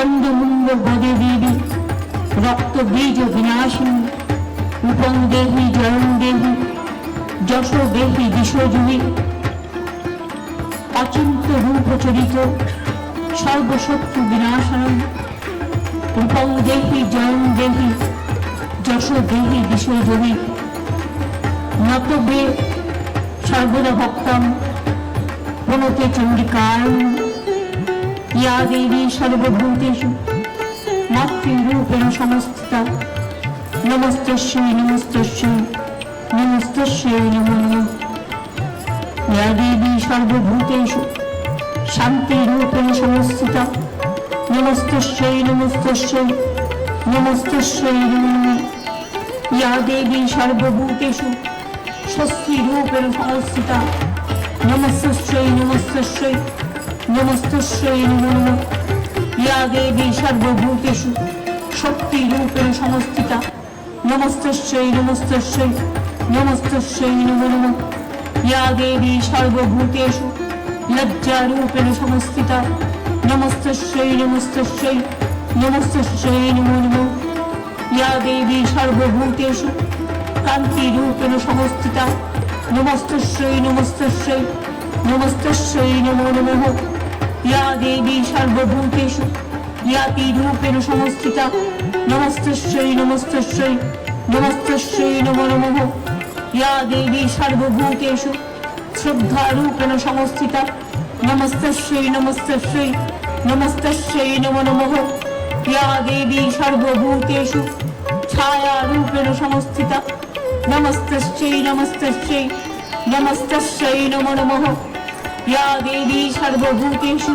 চন্দ্রমুঙ্গ বদে দেবী। রক্ত বীজ বিনাশিনী রূপং দেহি জয়ং দেহি যশ দেহি বিশ্বজুহি অচিন্ত রূপচরিত সর্বশত্রু বিনাশনম রূপং দেহি জয়ং দেহি যশ দেহি বিশ্বজুহি নতবে সর্বদা ভক্তম প্রণতে চণ্ডিকায় ইয়া দেবী সর্বভূতেষু, মাতৃরূপেণ সমস্তিতা নমস্তস্যৈ নমস্তস্যৈ নমস্তস্যৈ নমো নমঃ। ইয়া দেবী সর্বভূতেষু, শান্তিরূপেণ সমস্তিতা নমস্তস্যৈ নমস্তস্যৈ নমস্তস্যৈ নমো নমঃ। ইয়া দেবী সর্বভূতেষু, স্বস্তিরূপেণ সংস্থিতা নমস্তস্যৈ নমস্তস্যৈ নমস্তস্যৈ নমো নমঃ ইয়া দেবী সর্বভূতেষু শক্তিরূপেণ সমস্থিতা নমস্তস্যৈ নমস্তস্যৈ নমস্তস্যৈ নমো নমঃ। ইয়া দেবী সর্বভূতেষু লজ্জারূপেণ সমস্থিতা নমস্তস্যৈ নমস্তস্যৈ নমস্তস্যৈ নমো নমঃ। ইয়া দেবী সর্বভূতেষু কান্তিরূপেণ সমস্থিতা নমস্তস্যৈ নমস্তস্যৈ নমস্তস্যৈ নমো নমঃ। ইয়া দেবী সর্বভূতেষু জ্ঞাতিরূপেণ সমস্থিতা নমস্তস্যৈ নমস্তস্যৈ নমস্তস্যৈ নমো নমঃ। ইয়া দেবী সর্বভূতেষু, শ্রদ্ধারূপেণ সমস্থিতা নমস্তস্যৈ নমস্তস্যৈ নমস্তস্যৈ নমো নমঃ। ইয়া দেবী সর্বভূতেষু, ছায়ারূপেণ সমস্থিতা নমস্তস্যৈ নমস্তস্যৈ নমস্তস্যৈ নমো নমঃ। দেবী সর্বভূতেষু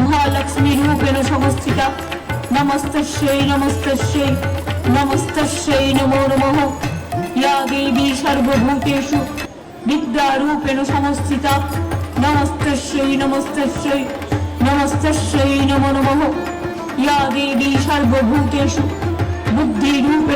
মহালক্ষ্মীরূপেণ সমস্থিতা নমস্তস্যৈ নমস্তস্যৈ নমস্তস্যৈ নমো নমঃ ইয়া দেবী সর্বভূতেষু বিদ্যারূপেণ সমস্থিতা নমস্তস্যৈ নমস্তস্যৈ নমস্তস্যৈ নমো নমঃ ইয়া দেবী সর্বভূতেষু বুদ্ধিরূপেণ সমস্থিতা